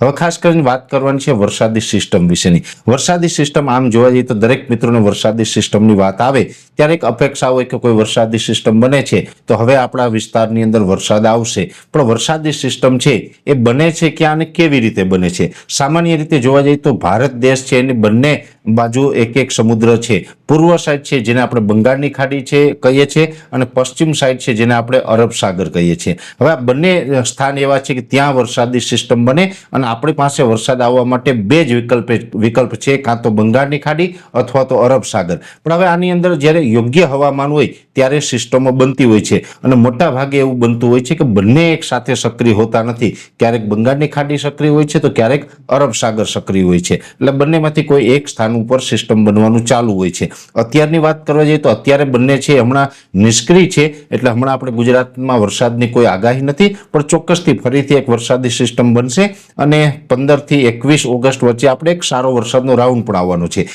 હવે ખાસ કરીને વાત કરવાની છે વરસાદી સિસ્ટમ વિશેની. વરસાદી સિસ્ટમ આમ જોવા જઈએ તો દરેક મિત્રોને વરસાદી સિસ્ટમની વાત આવે, ત્યારે એક અપેક્ષા હોય કે કોઈ વરસાદી સિસ્ટમ બને છે, તો હવે આપણા વિસ્તારની અંદર વરસાદ આવશે. પણ વરસાદી સિસ્ટમ છે, એ બને છે ક્યાં અને કેવી રીતે બને છે? સામાન્ય રીતે જોવા જઈએ તો ભારત દેશ છે એની બંને બાજુ એક એક સમુદ્ર છે. પૂર્વ સાઈડ છે જેને આપણે બંગાળની ખાડી છે, કહીએ છીએ, અને પશ્ચિમ સાઈડ છે જેને આપણે અરબ સાગર કહીએ છીએ. હવે આ બંને સ્થાન એવા છે કે ત્યાં વરસાદી સિસ્ટમ બને અને આપણી પાસે વરસાદ આવવા માટે બે જ વિકલ્પ વિકલ્પ છે, કાં તો બંગાળની ખાડી અથવા તો અરબ સાગર. પણ હવે આની અંદર જ્યારે યોગ્ય હવામાન હોય ત્યારે સિસ્ટમો બનતી હોય છે. અને મોટા ભાગે એવું બનતું હોય છે કે બંને એક સાથે સક્રિય હોતા નથી. ક્યારેક બંગાળની ખાડી સક્રિય હોય છે તો ક્યારેક અરબ સાગર સક્રિય હોય છે. એટલે બંનેમાંથી કોઈ એક સ્થાન ઉપર સિસ્ટમ બનવાનું ચાલુ હોય છે. અત્યારની વાત કરવા જઈએ તો અત્યારે બંને છે હમણાં નિષ્ક્રિય છે. એટલે હમણાં આપણે ગુજરાતમાં વરસાદની કોઈ આગાહી નથી. પણ ચોક્કસથી ફરીથી એક વરસાદી સિસ્ટમ બનશે. અને પંદરથી એકવીસ ઓગસ્ટ વચ્ચે આપણે એક સારો વરસાદનો રાઉન્ડ પણ આવવાનો છે.